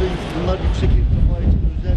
Burada bunlar yüksek irtifa için özel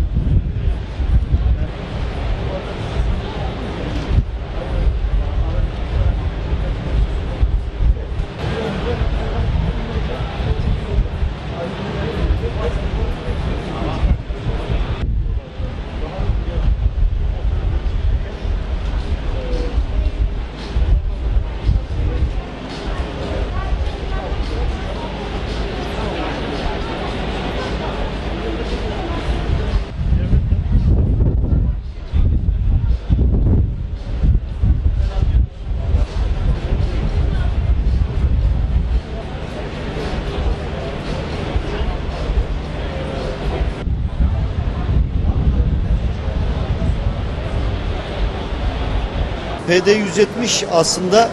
PD-170 aslında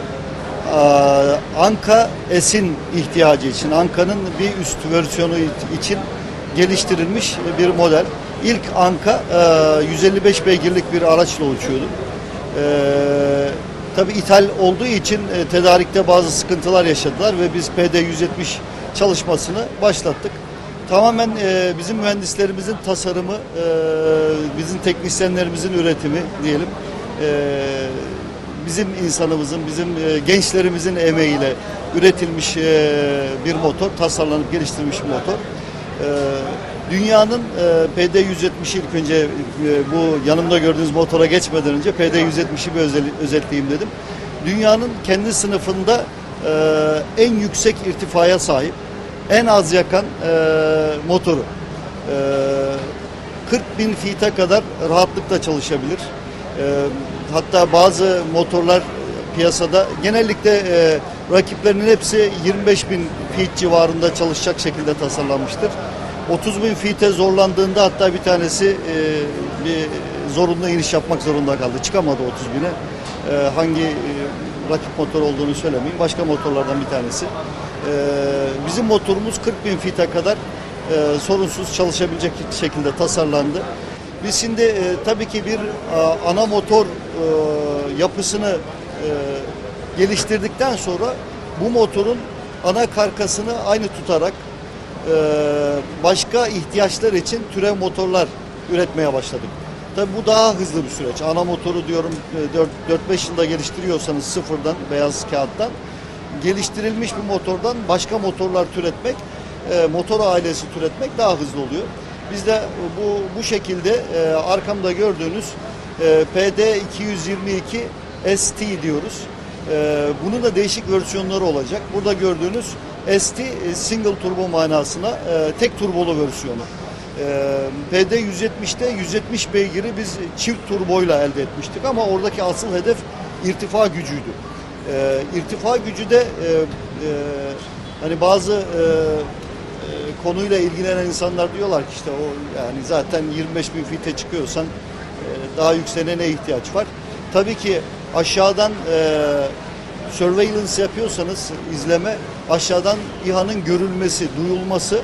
Anka S'in ihtiyacı için, Anka'nın bir üst versiyonu için geliştirilmiş bir model. İlk Anka eee, 155 beygirlik bir araçla uçuyordu. Eee Tabi ithal olduğu için e, tedarikte bazı sıkıntılar yaşadılar ve biz PD-170 çalışmasını başlattık. Tamamen e, bizim mühendislerimizin tasarımı, e, bizim teknisyenlerimizin üretimi diyelim. Bizim insanımızın, bizim e, gençlerimizin emeğiyle üretilmiş e, bir motor, tasarlanıp geliştirilmiş bir motor. E, dünyanın e, PD170'i ilk önce bu yanımda gördüğünüz motora geçmeden önce PD170'i bir özel, özetleyeyim dedim. Dünyanın kendi sınıfında en yüksek irtifaya sahip, en az yakan motoru. E, 40 bin feet'e kadar rahatlıkla çalışabilir. E, hatta bazı motorlar piyasada genellikle e, rakiplerinin hepsi 25 bin feet civarında çalışacak şekilde tasarlanmıştır. 30 bin feet'e zorlandığında hatta bir tanesi e, bir zorunlu iniş yapmak zorunda kaldı. Çıkamadı 30 bine. E, hangi e, rakip motor olduğunu söylemeyeyim. Başka motorlardan bir tanesi. E, bizim motorumuz 40 bin feet'e kadar e, sorunsuz çalışabilecek şekilde tasarlandı. Biz şimdi e, tabii ki bir a, ana motor e, yapısını e, geliştirdikten sonra bu motorun ana karkasını aynı tutarak e, başka ihtiyaçlar için türev motorlar üretmeye başladık. Tabii bu daha hızlı bir süreç. Ana motoru diyorum e, 4-5 yılda geliştiriyorsanız sıfırdan beyaz kağıttan geliştirilmiş bir motordan başka motorlar türetmek, e, motor ailesi türetmek daha hızlı oluyor. Biz de bu bu şekilde e, arkamda gördüğünüz e, PD 222 ST diyoruz. E, bunun da değişik versiyonları olacak. Burada gördüğünüz ST e, single turbo manasına e, tek turbolu versiyonu. E, PD 170'te 170 beygiri biz çift turboyla elde etmiştik ama oradaki asıl hedef irtifa gücüydü. E, irtifa gücü de e, e, hani bazı e, konuyla ilgilenen insanlar diyorlar ki işte o yani zaten 25 bin fite çıkıyorsan e, daha yükseğine ne ihtiyaç var? Tabii ki aşağıdan e, surveillance yapıyorsanız izleme aşağıdan İHA'nın görülmesi, duyulması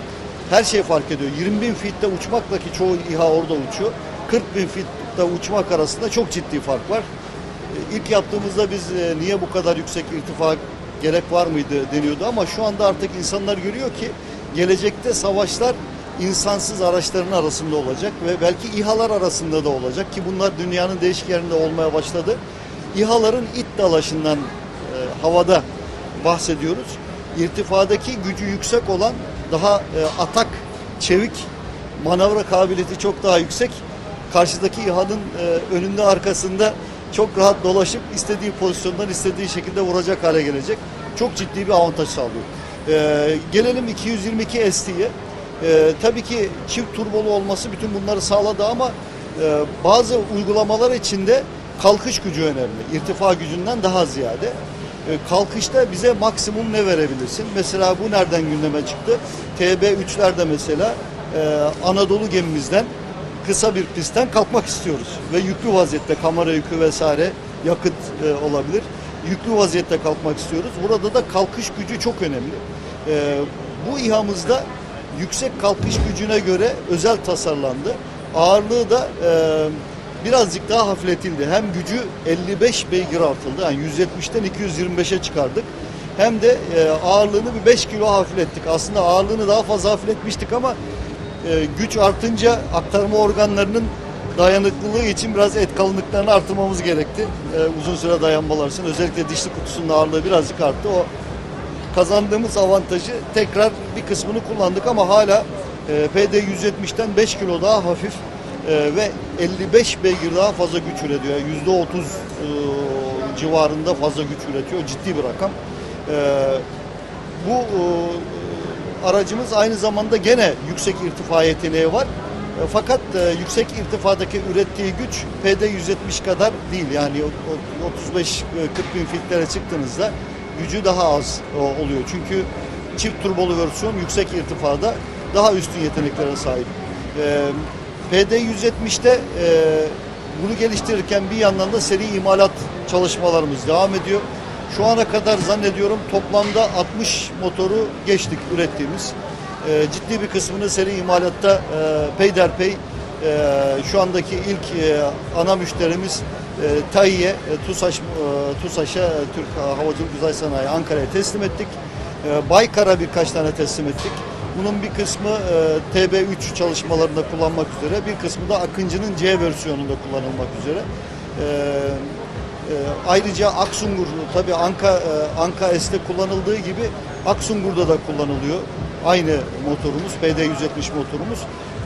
her şey fark ediyor. 20 bin fitte uçmakla ki çoğu İHA orada uçuyor. 40 bin fitte uçmak arasında çok ciddi fark var. E, İlk yaptığımızda biz e, niye bu kadar yüksek irtifa gerek var mıydı deniyordu ama şu anda artık insanlar görüyor ki gelecekte savaşlar insansız araçların arasında olacak ve belki İHA'lar arasında da olacak ki bunlar dünyanın değişik yerinde olmaya başladı. İHA'ların it dalaşından e, havada bahsediyoruz. İrtifadaki gücü yüksek olan daha e, atak, çevik, manevra kabiliyeti çok daha yüksek. Karşıdaki İHA'nın e, önünde arkasında çok rahat dolaşıp istediği pozisyondan istediği şekilde vuracak hale gelecek. Çok ciddi bir avantaj sağlıyor. E, gelelim 222 ST'ye. E, tabii ki çift turbolu olması bütün bunları sağladı ama e, bazı uygulamalar içinde kalkış gücü önemli. İrtifa gücünden daha ziyade. E, kalkışta bize maksimum ne verebilirsin? Mesela bu nereden gündeme çıktı? TB3'lerde mesela e, Anadolu gemimizden kısa bir pistten kalkmak istiyoruz. Ve yüklü vaziyette kamera yükü vesaire yakıt e, olabilir. Yüklü vaziyette kalkmak istiyoruz. Burada da kalkış gücü çok önemli. E, bu İHA'mızda yüksek kalkış gücüne göre özel tasarlandı. Ağırlığı da e, birazcık daha hafifletildi. Hem gücü 55 beygir artıldı. Yani 170'ten 225'e çıkardık. Hem de e, ağırlığını bir 5 kilo hafiflettik. Aslında ağırlığını daha fazla hafifletmiştik ama e, güç artınca aktarma organlarının dayanıklılığı için biraz et kalınlıklarını artırmamız gerekti. E, uzun süre dayanmalar için. Özellikle dişli kutusunun ağırlığı birazcık arttı. O kazandığımız avantajı tekrar bir kısmını kullandık ama hala e, PD 170'ten 5 kilo daha hafif e, ve 55 beygir daha fazla güç üretiyor. Yani %30 e, civarında fazla güç üretiyor. Ciddi bir rakam. E, bu e, aracımız aynı zamanda gene yüksek irtifa yeteneği var. E, Fakat e, yüksek irtifadaki ürettiği güç PD 170 kadar değil. Yani o- o 35-40 bin fitlere çıktığınızda gücü daha az e, oluyor. Çünkü çift turbolu versiyon yüksek irtifada daha üstün yeteneklere sahip. E, PD 170'te e, bunu geliştirirken bir yandan da seri imalat çalışmalarımız devam ediyor. Şu ana kadar zannediyorum toplamda 60 motoru geçtik ürettiğimiz. E, ciddi bir kısmını seri imalatta e, peyderpey e, şu andaki ilk e, ana müşterimiz e, TAİ'ye, e, TUSAŞ, e, TUSAŞ'a, e, Türk Havacılık Uzay Sanayi Ankara'ya teslim ettik. E, Baykar'a birkaç tane teslim ettik. Bunun bir kısmı e, TB3 çalışmalarında kullanmak üzere, bir kısmı da Akıncı'nın C versiyonunda kullanılmak üzere. E, e, ayrıca Aksungur, tabii Anka, e, Anka S'te kullanıldığı gibi Aksungur'da da kullanılıyor. Aynı motorumuz, PD170 motorumuz.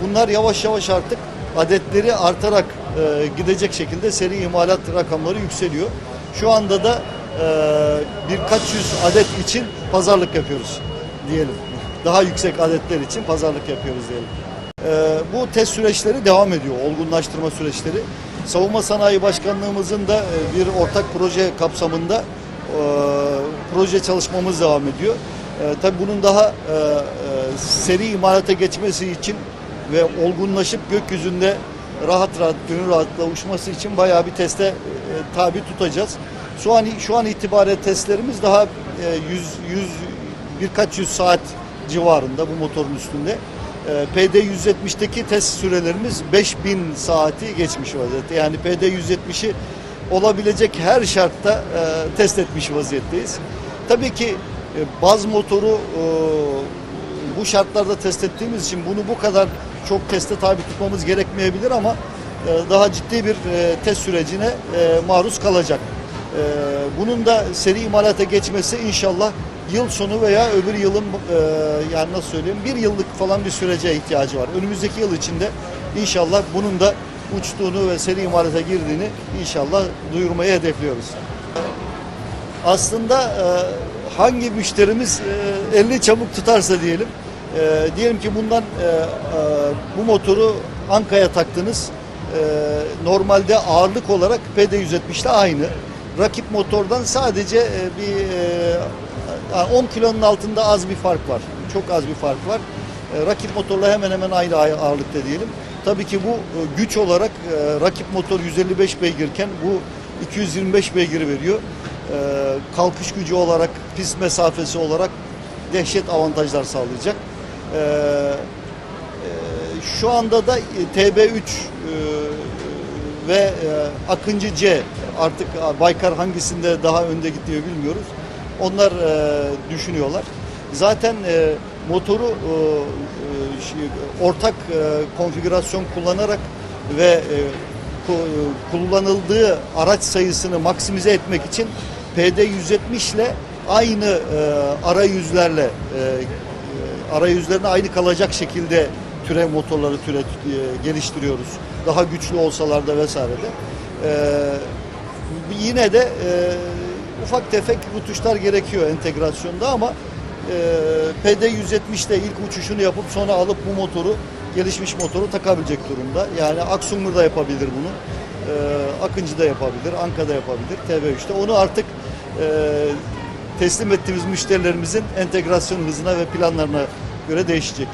Bunlar yavaş yavaş artık adetleri artarak e, gidecek şekilde seri imalat rakamları yükseliyor. Şu anda da e, birkaç yüz adet için pazarlık yapıyoruz diyelim. Daha yüksek adetler için pazarlık yapıyoruz diyelim. Ee, bu test süreçleri devam ediyor, olgunlaştırma süreçleri. Savunma Sanayi Başkanlığımızın da e, bir ortak proje kapsamında e, proje çalışmamız devam ediyor. E, tabii bunun daha e, e, seri imalata geçmesi için ve olgunlaşıp gökyüzünde rahat rahat, gönül rahatlıkla uçması için bayağı bir teste e, tabi tutacağız. Şu an şu an itibariyle testlerimiz daha e, 100 100 birkaç yüz saat civarında bu motorun üstünde. Ee, PD 170'teki test sürelerimiz 5000 saati geçmiş vaziyette. Yani PD 170'i olabilecek her şartta e, test etmiş vaziyetteyiz. Tabii ki e, baz motoru e, bu şartlarda test ettiğimiz için bunu bu kadar çok teste tabi tutmamız gerekmeyebilir ama e, daha ciddi bir e, test sürecine e, maruz kalacak. E, bunun da seri imalata geçmesi inşallah yıl sonu veya öbür yılın e, yani nasıl söyleyeyim bir yıllık falan bir sürece ihtiyacı var. Önümüzdeki yıl içinde inşallah bunun da uçtuğunu ve seri imalata girdiğini inşallah duyurmayı hedefliyoruz. Aslında e, hangi müşterimiz e, elini çabuk tutarsa diyelim. E, diyelim ki bundan e, e, bu motoru Anka'ya taktınız. Normalde ağırlık olarak PD170 ile aynı. Rakip motordan sadece bir e, 10 kilonun altında az bir fark var. Çok az bir fark var. Rakip motorla hemen hemen aynı ağ- ağırlıkta diyelim. Tabii ki bu güç olarak rakip motor 155 beygirken bu 225 beygir veriyor. E, kalkış gücü olarak, pist mesafesi olarak dehşet avantajlar sağlayacak. E, e, şu anda da e, TB3 e, ve Akıncı C artık Baykar hangisinde daha önde gittiği bilmiyoruz. Onlar düşünüyorlar. Zaten motoru ortak konfigürasyon kullanarak ve ku- kullanıldığı araç sayısını maksimize etmek için PD170 ile aynı e, arayüzlerle e, e, arayüzlerine aynı kalacak şekilde türe motorları türe e, geliştiriyoruz. Daha güçlü olsalar da vesaire de. E, yine de e, ufak tefek rutuşlar gerekiyor entegrasyonda ama e, PD170'te ilk uçuşunu yapıp sonra alıp bu motoru gelişmiş motoru takabilecek durumda. Yani Aksungur da yapabilir bunu. E, Akıncı da yapabilir, Anka da yapabilir, TV3'te. Onu artık teslim ettiğimiz müşterilerimizin entegrasyon hızına ve planlarına göre değişecek.